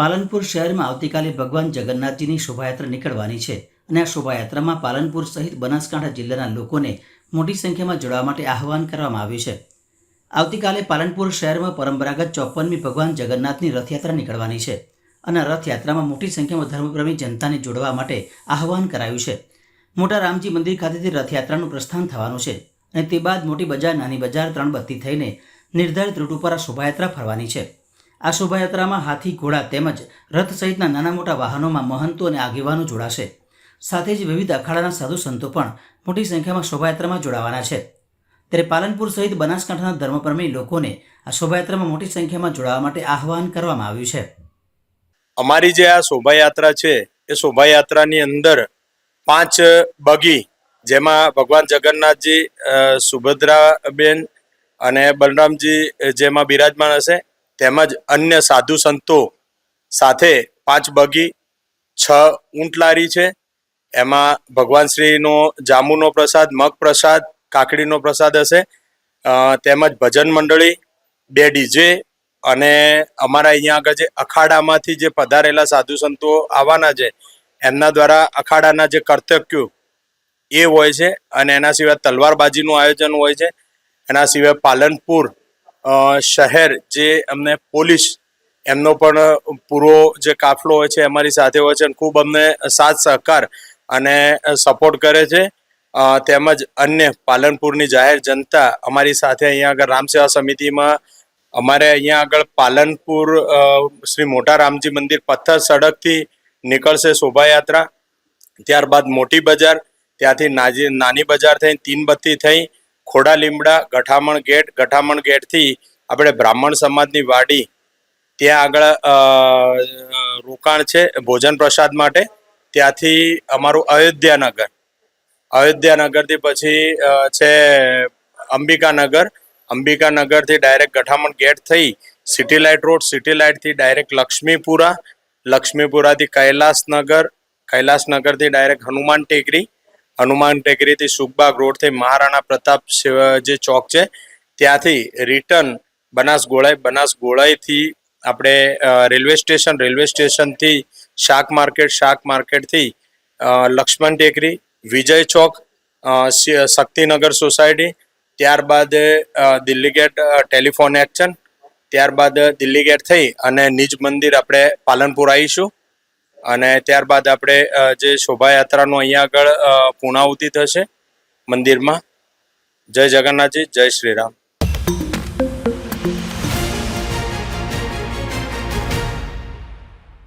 પાલનપુર શહેરમાં આવતીકાલે ભગવાન જગન્નાથજીની શોભાયાત્રા નીકળવાની છે અને આ શોભાયાત્રામાં પાલનપુર સહિત બનાસકાંઠા જિલ્લાના લોકોને મોટી સંખ્યામાં જોડવા માટે આહવાન કરવામાં આવ્યું છે. આવતીકાલે પાલનપુર શહેરમાં પરંપરાગત ચોપનમી ભગવાન જગન્નાથની રથયાત્રા નીકળવાની છે અને રથયાત્રામાં મોટી સંખ્યામાં ધર્મપ્રેમી જનતાને જોડવા માટે આહવાન કરાયું છે. મોટા રામજી મંદિર ખાતેથી રથયાત્રાનું પ્રસ્થાન થવાનું છે અને તે બાદ મોટી બજાર નાની બજાર ત્રણ બત્તી થઈને નિર્ધારિત રૂટ ઉપર આ શોભાયાત્રા ફરવાની છે. આ શોભાયાત્રામાં હાથી, ઘોડા તેમજ રથ સહિતના નાના મોટા વાહનોમાં મહંતો અને આગેવાનો જોડાશે. સાથે જ વિવિધ અખાડાના સાધુ સંતો પણ મોટી સંખ્યામાં શોભાયાત્રામાં જોડાવાના છે. ત્યારે પાલનપુર સહિત બનાસકાંઠાના ધર્મપ્રેમી લોકોને આ શોભાયાત્રામાં મોટી સંખ્યામાં જોડાવા માટે આહવાન કરવામાં આવ્યું છે. અમારી જે આ શોભાયાત્રા છે, એ શોભાયાત્રાની અંદર પાંચ બગી, જેમાં ભગવાન જગન્નાથજી સુભદ્રાબેન અને બલરામજી, જેમાં બિરાજમાન હશે. તેમજ અન્ય સાધુ સંતો સાથે પાંચ બગી, છ ઊંટલારી છે. એમાં ભગવાન શ્રીનો જાંબુનો પ્રસાદ, મગ પ્રસાદ, કાકડીનો પ્રસાદ હશે. તેમજ ભજન મંડળી, બે ડીજે અને અમારા અહીંયા આગળ જે અખાડામાંથી જે પધારેલા સાધુ સંતો આવવાના છે, એમના દ્વારા અખાડાના જે કર્તવ્યો એ હોય છે અને એના સિવાય તલવારબાજીનું આયોજન હોય છે. એના સિવાય પાલનપુર શહેર જે અમને પોલીસ એમનો પણ પૂરો જે કાફલો હોય છે અમારી સાથે હોય છે અને ખૂબ અમને સાથ સહકાર અને સપોર્ટ કરે છે. તેમજ અન્ય પાલનપુરની જાહેર જનતા અમારી સાથે અહીંયા આગળ રામ સેવા સમિતિમાં અમારે અહીંયા આગળ પાલનપુર શ્રી મોટા રામજી મંદિર પથ્થર સડકથી નીકળશે શોભાયાત્રા. ત્યારબાદ મોટી બજાર, ત્યાંથી નાજી, નાની બજાર થઈ તીનબત્તી થઈ ખોડા લીમડા, ગઠામણ ગેટ, ગઠામણ ગેટથી આપણે બ્રાહ્મણ સમાજની વાડી ત્યાં આગળ રોકાણ છે ભોજન પ્રસાદ માટે. ત્યાંથી અમારું અયોધ્યાનગર, અયોધ્યાનગરથી પછી છે અંબિકાનગર. અંબિકાનગરથી ડાયરેક્ટ ગઠામણ ગેટ થઈ સિટી લાઇટ રોડ, સિટી લાઇટથી ડાયરેક્ટ લક્ષ્મીપુરા, લક્ષ્મીપુરાથી કૈલાસનગર, કૈલાસનગરથી ડાયરેક્ટ હનુમાન ટેકરી હનુમાન ટેકરીથી સુખબાગ રોડથી મહારાણા પ્રતાપ જે ચોક છે, ત્યાંથી રિટર્ન બનાસ ગોળાઈ, બનાસ ગોળાઈથી આપણે રેલવે સ્ટેશન રેલવે સ્ટેશનથી શાક માર્કેટ શાક માર્કેટથી લક્ષ્મણ ટેકરી, વિજય ચોક શક્તિનગર સોસાયટી ત્યારબાદ દિલ્હી ગેટ ટેલિફોન એક્શન ત્યારબાદ દિલ્હી ગેટ થઈ અને નિજ મંદિર આપણે પાલનપુર આવીશું. અને ત્યારબાદ આપણે જે શોભાયાત્રાનું અહીંયા આગળ પૂર્ણાહુતિ થશે મંદિરમાં. જય જગન્નાથજી જય શ્રીરામ